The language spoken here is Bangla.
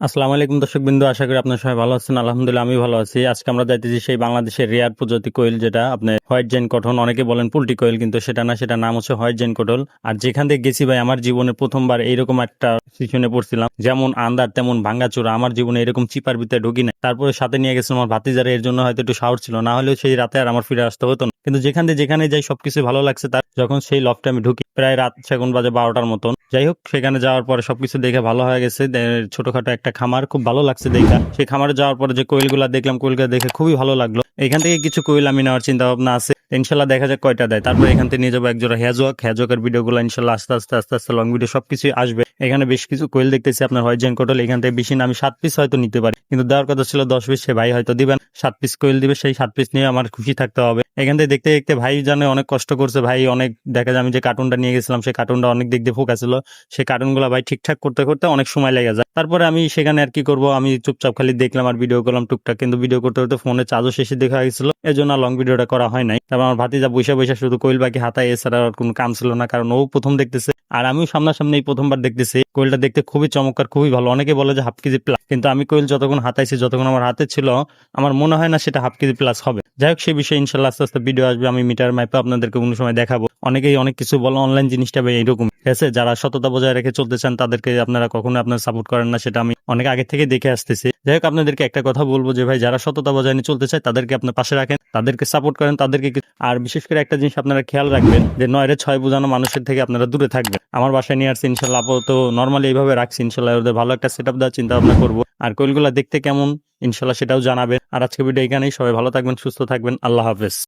আসসালামু আলাইকুম দর্শক বিন্দু, আশা করি আপনার সবাই ভালো আছেন। আলহামদুলিল্লাহ আমি ভালো আছি। আজকে আমরা যাইতেছি সেই বাংলাদেশের রেয়ার প্রজাতি কোয়েল, যেটা আপনি হোয়াইট জেন কটন অনেকে বলেন পুলটি কোয়েল, কিন্তু সেটা না সেটা নাম হচ্ছে হোয়াইট জেন কটল। আর যেখান থেকে গেছি ভাই, আমার জীবনে প্রথমবার এইরকম একটা সিচুয়েশনে পড়ছিলাম। যেমন আন্দার তেমন ভাঙ্গাচোরা, আমার জীবনে এরকম চিপার ভিতরে ঢুকি না তারপরে সাথে নিয়ে গেছিলাম আমার ভাতিজারে, এর জন্য হয়তো একটু সাহস ছিল, না হলেও সেই রাতে আর আমার ফিরে আসতে হতো না। কিন্তু যেখান থেকে যেখানে যাই সবকিছু ভালো লাগছে তার। যখন সেই লফটে আমি ঢুকি, প্রায় রাত সেগুন বাজে বারোটার মতন। যাই হোক, সেখানে যাওয়ার পরে সবকিছু দেখে ভালো হয়ে গেছে। ছোটখাটো একটা খামার খুব ভালো লাগছে দেখা। সেই খামারে যাওয়ার পরে যে কোয়েলগুলা দেখলাম, কোয়েলগুলা দেখে খুবই ভালো লাগল। এখান থেকে কিছু কোয়েল আমি নেওয়ার চিন্তা ভাবনা আছে। ইনশাল্লাহ দেখা যাক কয়টা দেয়। তারপর এখান থেকে নিয়ে যাব একজোড়া হ্যাজওয়াক হ্যাজওয়াকের ভিডিওগুলো ইনশাল্লাহ আস্তে আস্তে আস্তে আস্তে লং ভিডিও সবকিছুই আসবে। এখানে বেশ কিছু কোয়েল দেখতেছি, আপনার হোয়াইট কোটল, এখান থেকে বেশি না, আমি সাত পিস হয়তো নিতে পারি। কিন্তু দেওয়ার কথা ছিল দশ পিস সে ভাই হয়তো দিবেন। সাত পিস কোয়েল দিবে, সেই সাত পিস নিয়ে আমার খুশি থাকতে হবে। এখান থেকে দেখতে দেখতে ভাই জানে অনেক কষ্ট করছে। ভাই অনেক, দেখা যায় আমি যে কার্টুনটা নিয়ে গেছিলাম, সেই কার্টুনটা অনেক দিক দিয়ে ফোকা ছিল। সেই কার্টুনগুলো ভাই ঠিকঠাক করতে করতে অনেক সময় লেগে যায়। তারপরে আমি সেখানে আর কি করব, আমি চুপচাপ খালি দেখলাম আর ভিডিও করলাম টুকটাক। কিন্তু ভিডিও করতে করতে ফোনে চার্জও শেষে দেখা গেছিল। এর জন্য লং ভিডিওটা করা হয় নাই। তারপর আমার ভাতিজা বসে বসে শুধু কোয়েল বাকি হাতায় এছাড়া কোনো কাম ছিল না, কারণ ও প্রথম দেখতেছে। আর আমিও সামনাসামনি এই প্রথমবার দেখতেছি। কোয়েলটা দেখতে খুবই চমৎকার, খুবই ভালো। অনেকে বলে যে হাফ কেজি প্লাস কিন্তু আমি কোয়েল যতক্ষণ হাতাইছি যতক্ষণ আমার হাতে ছিল, আমার মনে হয় না সেটা হাফ কেজি প্লাস হবে। যাই হোক সেই বিষয়ে ইনশাল্লাহ আস্তে আস্তে ভিডিও আসবে, আমি মিটার মাইপে আপনাদেরকে কোনো সময় দেখাবো। অনেকেই অনেক কিছু বলে অনলাইন জিনিসটা এইরকম ঠিক আছে? যারা সততা বজায় রেখে চলতে চান, তাদেরকে আপনারা কখনো আপনার সাপোর্ট করেন না, সেটা আমি অনেক আগে থেকে দেখে আসতেছি। যাই হোক, আপনাদেরকে একটা কথা বলব যে, ভাই, যারা সততা বজায় নিয়ে চলতে চায়, তাদেরকে আপনার পাশে রাখেন, তাদেরকে সাপোর্ট করেন, তাদেরকে আর বিশেষ করে একটা জিনিস আপনারা খেয়াল রাখবেন, যে নয় রে ছয় বোঝানো মানুষের থেকে আপনারা দূরে থাকবেন। আমার বাসায় নিয়ে আসছি, ইনশাল্লাহ আপাতত নর্মালি এইভাবে রাখছি, ইনশাল্লাহ ওদের ভালো একটা সেট আপ দেওয়ার চিন্তা ভাবনা করব। আর কোয়েলগুলা দেখতে কেমন, ইনশাল্লাহ সেটাও জানাবেন। আর আজকে ভিডিও এখানেই, সবাই ভালো থাকবেন, সুস্থ থাকবেন, আল্লাহ হাফেজ।